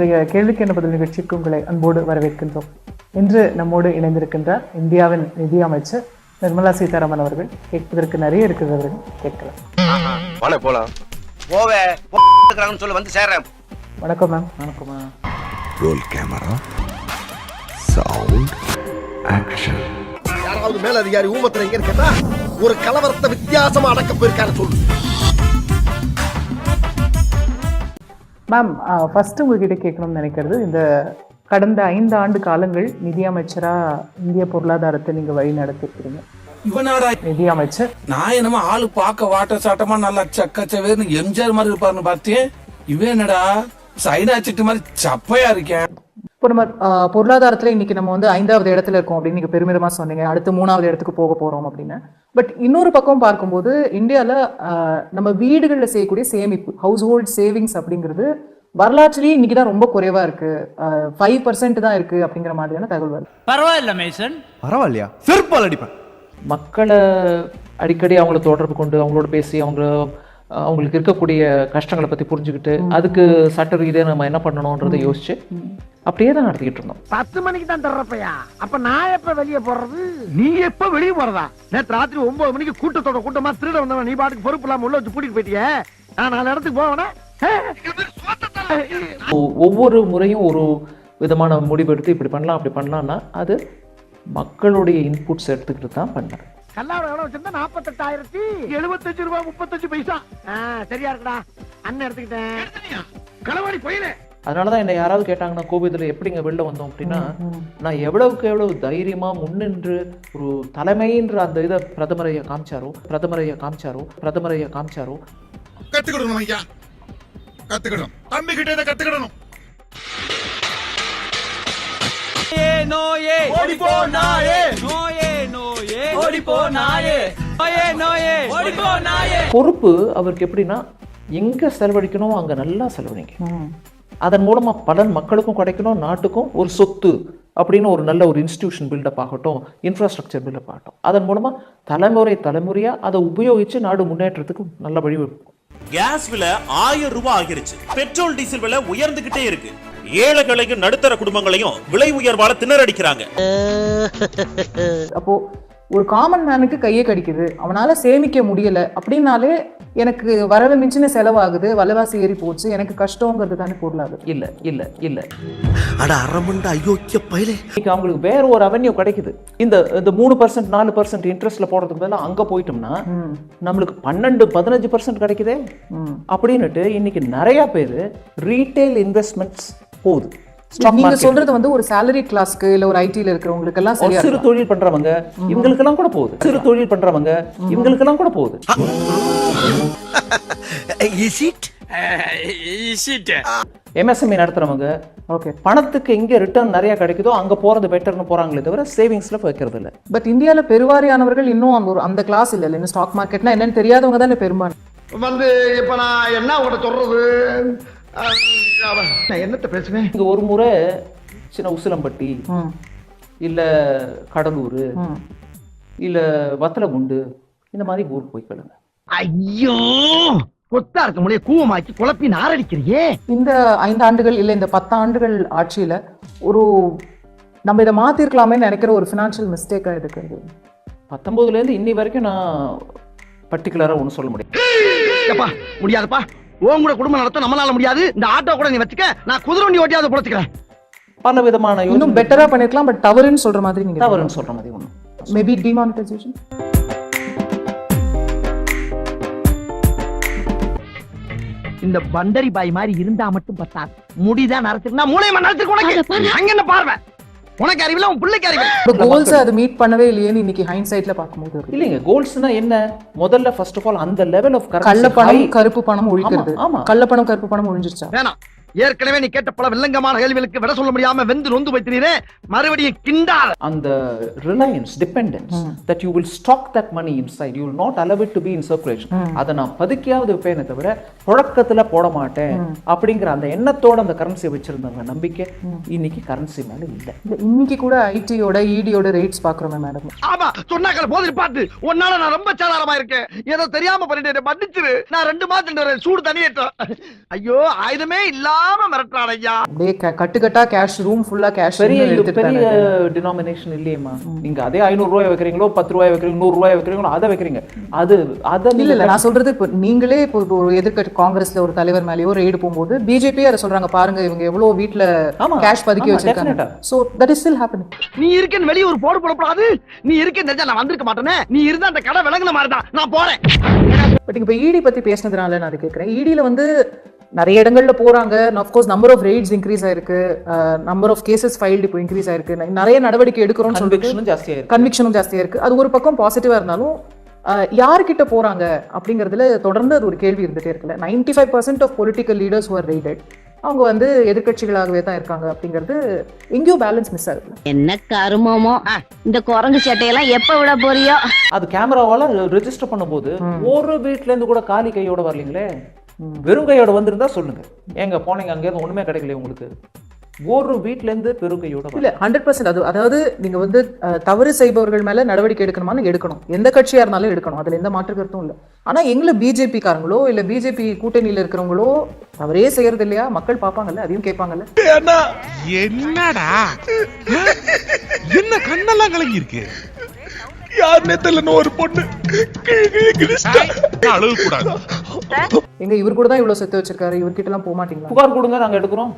இன்றைய கேள்விக்கு என்ன பதில் நிகழ்ச்சிக்கு உங்களை அன்போடு வரவேற்கின்றோம். இன்று நம்மோடு இணைந்திருக்கின்றார் இந்தியாவின் நிதியமைச்சர் நிர்மலா சீதாராமன் அவர்கள் கேட்பதற்கு நிறைய இருக்கிறது அவர்கள் கேட்கலாம். போலாம். வந்து சேர்றேன். வணக்கம் மேம். வணக்கம்மா ரோல் கேமரா சவுண்ட் ஆக்ஷன் யாராவது மேல அதிகாரி ஊமத்துல எங்க கேட்டா ஒரு கலவரத்தை வித்தியாசமா அடக்க போயிருக்காரு சொல்லு. மேம் ஃபர்ஸ்ட் உங்ககிட்ட கேட்கணும்னு நினைக்கிறது இந்த கடந்த ஐந்து ஆண்டு காலங்கள் நிதியமைச்சரா இந்திய பொருளாதாரத்தை நீங்க வழி நடத்திருக்கிறீங்க. இவனாடா நிதியமைச்சர் நான் என்னமோ ஆளு பார்க்க வாட்ட சாட்டமா நல்லா சக்க சவேர்னு எம்ஜிஆர் மாதிரி இருப்பாருன்னு பார்த்தேன் இவன் என்னடா சைனா சிட்டு மாதிரி சப்பையா இருக்கேன். இப்போ நம்ம பொருளாதாரத்துல இன்னைக்கு நம்ம வந்து ஐந்தாவது இடத்துல இருக்கோம் அப்படின்னு நீங்க பெருமிதமா சொன்னீங்க. அடுத்து மூணாவது இடத்துக்கு போக போறோம் அப்படின்னு. பட் இன்னொரு பக்கம் பார்க்கும்போது இந்தியால ஆஹ், நம்ம வீடுகள்ல செய்யக்கூடிய சேமிப்பு ஹவுஸ் ஹோல்ட் சேவிங்ஸ் அப்படிங்கிறது வரலாற்றிலேயே இன்னைக்கு தான் ரொம்ப குறைவா இருக்கு. ஃபைவ் பர்சன்ட் தான் இருக்கு அப்படிங்கிற மாதிரியான தகவல் வருது. பரவாயில்ல மேசன் பரவாயில்லையா? செருப்பால் அடிப்பேன். மக்களை அடிக்கடி அவங்கள தொடர்பு கொண்டு அவங்களோட பேசி அவங்க அவங்களுக்கு இருக்கக்கூடிய கஷ்டங்களை பற்றி புரிஞ்சுக்கிட்டு அதுக்கு சட்ட ரீதியாக நம்ம என்ன பண்ணணுன்றதை யோசிச்சு அப்படியே தான் நடத்திக்கிட்டு இருந்தோம். பத்து மணிக்கு தான் தர்றப்பையா? அப்ப நான் எப்ப வெளியே போறது? நீ எப்ப வெளியே போறதா? நேத்து ராத்திரி ஒன்பது மணிக்கு கூட்டத்தோட கூட்டமா திருட வந்தவன். நீ பாட்டுக்கு பொறுப்பு இல்லாம உள்ள வச்சு கூட்டிட்டு போயிட்டியே? நான் நாலு இடத்துக்கு போவேனா? ஒவ்வொரு முறையும் ஒரு விதமான முடிவு எடுத்து இப்படி பண்ணலாம் அப்படி பண்ணலாம்னா அது மக்களுடைய இன்புட்ஸ் எடுத்துக்கிட்டு தான் பண்ணேன். கல்லாட எவ்வளவு வச்சிருந்தா? நாப்பத்தெட்டாயிரத்தி எழுபத்தஞ்சு ரூபாய் முப்பத்தஞ்சு பைசா. ஆ, சரியா இருக்குடா. அண்ணன் எடுத்துக்கிட்டேன். களவாடி போயிலே. அதனால தான் என்னை யாராவது கேட்டாங்கன்னா கோவிதில் எப்படிங்க வெளில வந்தோம் அப்படின்னா நான் எவ்வளவுக்கு எவ்வளவு தைரியமாக முன்னின்று ஒரு தலைமைன்ற அந்த இதை பிரதமரையை காமிச்சாரோ பிரதமரையை காமிச்சாரோ பிரதமரையை காமிச்சாரோ? கத்துக்கிடணும் ஐயா. கத்துக்கிடணும். தம்பி கிட்ட இதை கத்துக்கிடணும். நோயே ஓடிப்போ நாயே. நோயே நோயே. ஓடிப்போ நாயே. நோயே நோயே. ஓடிப்போ நாயே. பொறுப்பு அவருக்கு எப்படின்னா எங்கே செலவழிக்கணும் அங்கே நல்லா செலவழிங்க. அதன் மூலமாக பலன் மக்களுக்கும் கிடைக்கணும் நாட்டுக்கும் ஒரு சொத்து அப்படின்னு ஒரு நல்ல ஒரு இன்ஸ்டிடியூஷன் பில்டப் ஆகட்டும் இன்ஃப்ராஸ்ட்ரக்சர் பில்டப் ஆகட்டும். அதன் மூலமாக தலைமுறை தலைமுறையாக அதை உபயோகித்து நாடு முன்னேற்றத்துக்கு நல்ல வழி. கேஸ் விலை ஆயிரம் ரூபாய் ஆகிருச்சு. பெட்ரோல் டீசல் விலை உயர்ந்துகிட்டே இருக்கு. ஏழைகளையும் நடுத்தர குடும்பங்களையும் விலை உயர்வால திணறடிக்கிறாங்க. அப்போ ஒரு காமன் மேனுக்கு கையே கடிக்குது. அவனால சேமிக்க முடியல. அப்படின்னாலே எனக்கு வரவு மிஞ்சின செலவாகுது. விலைவாசி ஏறி போச்சு. எனக்கு கஷ்டங்கிறது தானே பொருளாகுது இல்லை இல்லை இல்லை. அட அரமண்ட அயோக்கிய பயலே. இன்னைக்கு அவங்களுக்கு வேற ஒரு அவென்யூ கிடைக்குது. இந்த இந்த மூணு பர்சன்ட் நாலு பர்சன்ட் இன்ட்ரெஸ்ட்ல போடுறதுக்கு பதிலாக அங்க போயிட்டோம்னா நம்மளுக்கு பன்னெண்டு பதினஞ்சு பர்சன்ட் கிடைக்குதே. அப்படின்னுட்டு இன்னைக்கு நிறைய பேர் ரீட்டைல் இன்வெஸ்ட்மெண்ட்ஸ் போகுது. நீங்க. சொல்றது வந்து ஒரு salary கிளாஸ்க்கு இல்ல ஒரு ஐடில இருக்கிறவங்களுக்கு எல்லாம் சரியா சிறு தொழில் பண்றவங்க இவங்களுக்கெல்லாம் கூட போகுது. சிறு தொழில் பண்றவங்க இவங்களுக்கெல்லாம் கூட போகுது. இஸ் இட் எம்எஸ்எம்இ நடத்துறவங்க ஓகே பணத்துக்கு எங்க ரிட்டர்ன் நிறைய கிடைக்குதோ அங்க போறது பெட்டர்னு போறாங்களே தவிர சேவிங்ஸ்ல வைக்கிறது இல்ல. பட் இந்தியால பெருவாரியானவர்கள் இன்னும் அந்த ஒரு அந்த கிளாஸ் இல்ல இன்னும் ஸ்டாக் மார்க்கெட்னா என்னன்னு தெரியாதவங்க தானே பெரும்பாலும் வந்து இப்ப நான் என்ன உங்கள்ட்ட சொல்றது? நான் என்னத்த பேசுவேன்? இங்க ஒரு முறை சின்ன உசிலம்பட்டி. இல்ல கடலூர். இல்ல வத்தலகுண்டு இந்த மாதிரி ஊர் போய் கேளுங்க. ஐயோ! கொத்தா இருக்க முடிய கூவமாக்கி குழப்பி நாரடிக்கிறியே இந்த ஐந்து ஆண்டுகள் இல்ல இந்த பத்து ஆண்டுகள் ஆட்சியில ஒரு நம்ம இதை மாத்திருக்கலாமே நினைக்கிற ஒரு ஃபினான்ஷியல் மிஸ்டேக்கா இருக்கிறது. பத்தொன்பதுல இருந்து இன்னி வரைக்கும் நான் பர்டிகுலரா ஒன்றும் சொல்ல எப்பா முடியாதுப்பா. உன் கூட குடும்பம் நடத்த நம்மளால முடியாது. இந்த ஆட்டோ கூட நீ வச்சுக்க. நான் குதிரை வண்டி ஓட்டியாவது பொழைச்சுக்கிறேன். பல விதமான இன்னும் பெட்டரா பண்ணிருக்கலாம் பட் தவறுன்னு சொல்ற மாதிரி நீங்க தவறுன்னு சொல்ற மாதிரி ஒன்றும் மேபி டிமானிட்டைசேஷன் இந்த பண்டரி பாய் மாதிரி இருந்தா மட்டும் பத்தாது. முடிதான் நரைச்சிருந்தா மூளையமா நரைச்சிருக்கு உனக்கு. அங்க என்ன பார்வை? உனக்கு அறிவில்ல உன் பிள்ளைக்கு அறிவில்ல. கோல்ஸ் அது மீட் பண்ணவே இல்லையேன்னு இன்னைக்கு ஹைண்ட் பார்க்கும்போது இருக்கு. இல்லைங்க கோல்ஸ்னா என்ன? முதல்ல ஃபர்ஸ்ட் ஆஃப் ஆல் அந்த லெவல் ஆஃப் கள்ளப்பணம் கருப்பு பணம் ஒழிக்கிறது. ஆமா, ஆமா. கள்ளப்பணம் கருப்பு பணம் ஒழிஞ்சிருச்சா? வேணாம். ஏற்கனவே நீ கேட்ட பல வில்லங்கமான கேள்விகளுக்கு விட சொல்ல முடியாம வெந்து நொந்து வைத்தினீரே மறுபடியும் கிண்டாத அந்த reliance dependence that you will stock that money inside you will not allow it to be in circulation அதை நான் பதுக்கியாவது வைப்பேனே தவிர புழக்கத்துல போட மாட்டேன் அப்படிங்கிற அந்த எண்ணத்தோட அந்த கரன்சியை வச்சிருந்தவங்க நம்பிக்கை இன்னைக்கு கரன்சி மேல இல்லை. இல்ல, இன்னைக்கு கூட ஐடியோட இடியோட ரேட்ஸ் பாக்குறோமே மேடம் ஆமா சொன்னாக்கள் போதில் பார்த்து உன்னால நான் ரொம்ப சாதாரமா இருக்கேன். ஏதோ தெரியாம பண்ணிட்டேன் மன்னிச்சிரு. நான் ரெண்டு மாதம் சூடு தனியேற்றேன் ஐயோ ஆயுதமே இல்லாத விடாம மிரட்டுறான் ஐயா. அப்படியே கட்டுக்கட்டா கேஷ் ரூம் ஃபுல்லா கேஷ் பெரிய பெரிய டினாமினேஷன் இல்லையேம்மா. நீங்க அதே ஐநூறு ரூபாய் வைக்கிறீங்களோ பத்து ரூபாய் வைக்கிறீங்க நூறு ரூபாய் வைக்கிறீங்களோ அதை வைக்கிறீங்க. அது அதை இல்ல இல்ல நான் சொல்றது இப்போ நீங்களே இப்போ ஒரு எதிர்க்கட்சி காங்கிரஸ்ல ஒரு தலைவர் மேலேயோ ரெய்டு போகும்போது பிஜேபி அதை சொல்றாங்க. பாருங்க இவங்க எவ்வளவு வீட்ல ஆமா, கேஷ் பதுக்கி வச்சிருக்காங்க. So that is still happening நீ இருக்கேன்னு வெளிய ஒரு போடு போடக்கூடாது நீ இருக்கேன்னு தெரிஞ்சா நான் வந்திருக்க மாட்டேனே. நீ இருந்தா அந்த கடை விளங்குன மாதிரி தான். நான் போறேன். பட் இப்போ இடி பத்தி பேசினதுனால நான் கேட்குறேன் இடியில் வந்து நிறைய இடங்கள்ல போறாங்க. Of course number of raids increase ஆயிருக்கு. நம்பர் ஆஃப் கேசஸ் ஃபைல்டு இப்போ இன்க்ரீஸ் ஆயிருக்கு. நிறைய நடவடிக்கை எடுக்கிறோம்னு சொல்லிட்டு கன்விக்ஷனும் ஜாஸ்தியா இருக்கு. கன்விக்ஷனும் ஜாஸ்தியா இருக்கு. அது ஒரு பக்கம் பாசிட்டிவா இருந்தாலும் அஹ், யார்கிட்ட போறாங்க அப்படிங்கிறதுல தொடர்ந்து அது ஒரு கேள்வி இருந்துட்டே இருக்குல்ல. Ninety five percent of political leaders are raided அவங்க வந்து எதிர்க்கட்சிகளாகவே தான் இருக்காங்க அப்படிங்கிறது எங்கேயோ பேலன்ஸ் மிஸ் ஆகுது. என்ன கருமமோ? இந்த குரங்கு சட்டையெல்லாம் எப்ப விட போறியோ? அது கேமராவால ரெஜிஸ்டர் பண்ணும்போது ஒரு வீட்ல இருந்து கூட காலி கையோட வரலீங்களே? வெறும் கையோட வந்திருந்தா சொல்லுங்க. ஏங்க போனீங்க அங்க இருந்து ஒண்ணுமே கிடைக்கல உங்களுக்கு? ஒரு வீட்ல இருந்து பெரும் கையோட வரல. இல்ல ஹண்ட்ரட் பர்சன்ட் அது அதாவது நீங்க வந்து தவறு செய்பவர்கள் மேல நடவடிக்கை எடுக்கணுமான்னு எடுக்கணும். எந்த கட்சியா இருந்தாலும் எடுக்கணும். அதுல எந்த மாற்று கருத்தும் இல்ல. ஆனா எங்களை பிஜேபி காரங்களோ இல்ல பிஜேபி கூட்டணியில இருக்கிறவங்களோ தவறே செய்யறது இல்லையா? மக்கள் பார்ப்பாங்கல்ல அதையும் கேட்பாங்கல்ல. என்னடா? என்ன கண்ணெல்லாம் கலங்கி இருக்கு யாருன்னே தெரியல ஒரு பொண்ணு? அழுக கூடாது எங்க இவர் கூட தான் இவ்வளவு சொத்து வச்சிருக்காரு இவர்கிட்ட எல்லாம் போக மாட்டீங்களா? புகார் கொடுங்க நாங்க எடுக்கிறோம்.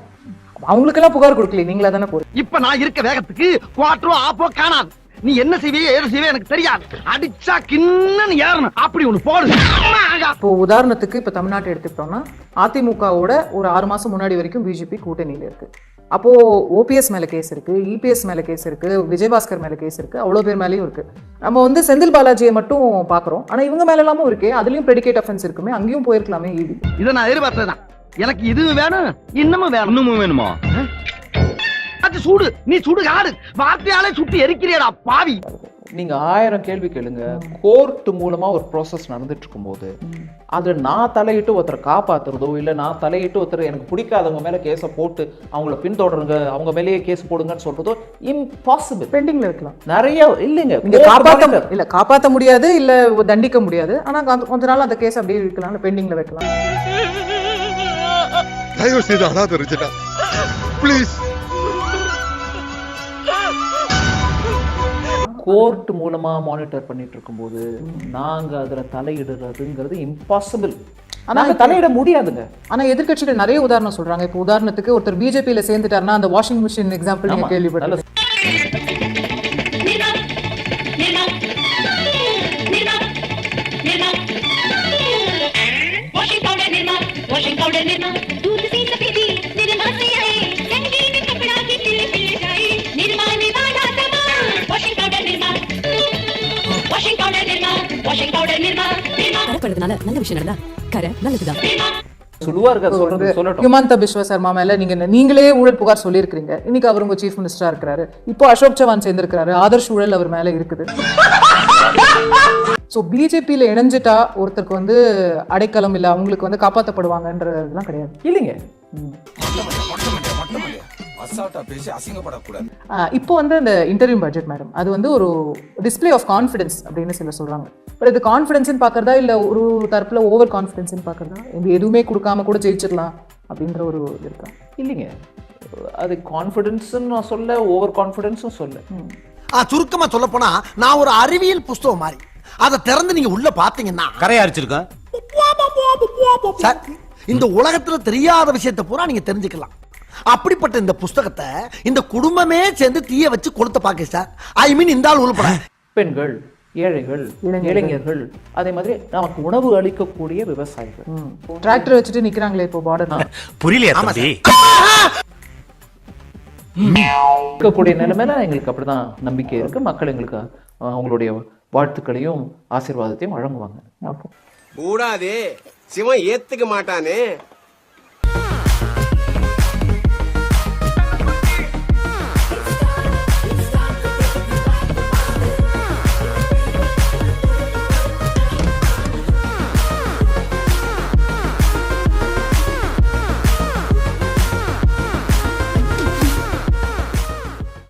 அவங்களுக்கெல்லாம் புகார் கொடுக்கல நீங்களா தானே போறீங்க? இப்ப நான் இருக்க வேகத்துக்கு குவாட்டரோ ஆப்போ காணாது. நீ என்ன செய்வியோ ஏது செய்வே எனக்கு தெரியாது. அடிச்சா கிண்ணன்னு ஏறணும். அப்படி ஒண்ணு போடு. ஆகா. இப்போ உதாரணத்துக்கு இப்போ தமிழ்நாட்டை எடுத்துக்கிட்டோம்னா அதிமுகவோட ஒரு ஆறு மாசம் முன்னாடி வரைக்கும் பிஜேபி கூட்டணியில இருக்கு. அப்போ ஓபிஎஸ் மேல கேஸ் இருக்கு இபிஎஸ் மேல கேஸ் இருக்கு விஜயபாஸ்கர் மேல கேஸ் இருக்கு அவ்வளோ பேர் மேலேயும் இருக்கு. நம்ம வந்து செந்தில் பாலாஜியை மட்டும் பாக்குறோம். ஆனா இவங்க மேல எல்லாமும் இருக்கே அதுலயும் ப்ரெடிகேட் அஃபென்ஸ் இருக்குமே அங்கேயும் போயிருக்கலாமே இடி இதை நான் எதிர்பார்த்ததுதான். எனக்கு இதுவும் வேணும் இன்னமும் வேணும். இன்னமும் வேணுமா? அது சூடு. நீ சுடு காடு வார்த்தையாலே சுட்டு எரிக்கிறியடா பாவி. நீங்க ஆயிரம் கேள்வி கேளுங்க. கோர்ட் மூலமா ஒரு ப்ராசஸ் நடந்துட்டு இருக்கும்போது அது நான் தலையிட்டு ஒருத்தரை காப்பாத்துறதோ இல்ல நான் தலையிட்டு ஒருத்தர் எனக்கு பிடிக்காதவங்க மேல கேஸை போட்டு அவங்கள பின்தொடருங்க அவங்க மேலேயே கேஸ் போடுங்கன்னு சொல்றதோ இம்பாசிபிள் பெண்டிங்ல வைக்கலாம் நிறைய இல்லைங்க. monitor. இல்ல காப்பாத்த முடியாது இல்ல தண்டிக்க முடியாது. ஆனா கொஞ்ச- கொஞ்ச நாள் அந்த கேஸ் அப்படியே இருக்கலாம் பெண்டிங்ல வைக்கலாம். தயவு செய்து அழாத ப்ளீஸ் கோர்ட் மூலமாக மானிட்டர் பண்ணிட்டு இருக்கும்போது நாங்கள் அதில் தலையிடுறதுங்கிறது இம்பாசிபிள் ஆனால் தலையிட முடியாதுங்க ஆனால் எதிர்கட்சிகள் நிறைய உதாரணம் சொல்கிறாங்க இப்போ உதாரணத்துக்கு ஒருத்தர் பிஜேபியில் சேர்ந்துட்டாருன்னா அந்த வாஷிங் மிஷின் எக்ஸாம்பிள் நீங்கள் கேள்விப்பட்டது washing powder Nirma washing powder Nirma அதனால நல்ல விஷயம் நடந்தா கரை நல்லதுதான். ஹிமந்த பிஸ்வ சர்மா மேல நீங்க நீங்களே ஊழல் புகார் சொல்லியிருக்கீங்க இன்னைக்கு அவர் உங்க சீஃப் மினிஸ்டரா இருக்கிறாரு. இப்போ அசோக் சவான் சேர்ந்திருக்கிறாரு. ஆதர்ஷ் ஊழல் அவர் மேல இருக்குது. ஸோ பிஜேபியில் இணைஞ்சிட்டா ஒருத்தருக்கு வந்து அடைக்கலம் இல்லை அவங்களுக்கு வந்து காப்பாற்றப்படுவாங்கன்றதுலாம் கிடையாது. இல்லைங்க. இப்போ வந்து இந்த இன்டர்வியூ பட்ஜெட் மேடம் அது வந்து ஒரு டிஸ்பிளே ஆஃப் கான்ஃபிடன்ஸ் அப்படின்னு சில சொல்றாங்க. பட் இது கான்ஃபிடன்ஸ்னு பார்க்கறதா? இல்ல ஒரு தரப்புல ஓவர் கான்ஃபிடன்ஸ்னு பார்க்கறதா? இது எதுவுமே கொடுக்காம கூட ஜெயிச்சிடலாம் அப்படின்ற ஒரு இது இருக்கா? இல்லைங்க. அது கான்ஃபிடென்ஸ்னு நான் சொல்ல ஓவர் கான்ஃபிடென்ஸும் சொல்ல. ஆ, சுருக்கமா சொல்ல போனா நான் ஒரு அறிவியல் புஸ்தகம் மாதிரி. அதை திறந்து நீங்க உள்ள பாத்தீங்கன்னா கரையா அரிச்சிருக்கேன் சார் இந்த உலகத்துல தெரியாத விஷயத்தை பூரா நீங்க தெரிஞ்சுக்கலாம். அப்படிப்பட்ட இந்த புஸ்தகத்தை இந்த குடும்பமே சேர்ந்து தீய வச்சு கொளுத்த பாக்க சார். ஐ மீன் இந்த ஆள் உள்பட பெண்கள் ஏழைகள் இளைஞர்கள். அதே மாதிரி நமக்கு உணவு அளிக்கக்கூடிய விவசாயிகள். டிராக்டர் வச்சுட்டு நிக்கிறாங்களே இப்போ பார்டர் புரியலையா இருக்கக்கூடிய நிலைமையில எங்களுக்கு அப்படிதான் நம்பிக்கை இருக்கு. மக்கள் எங்களுக்கு அவங்களுடைய வாழ்த்துக்களையும் ஆசீர்வாதத்தையும் வழங்குவாங்க. கூடாது. சிவன் ஏத்துக்க மாட்டானே.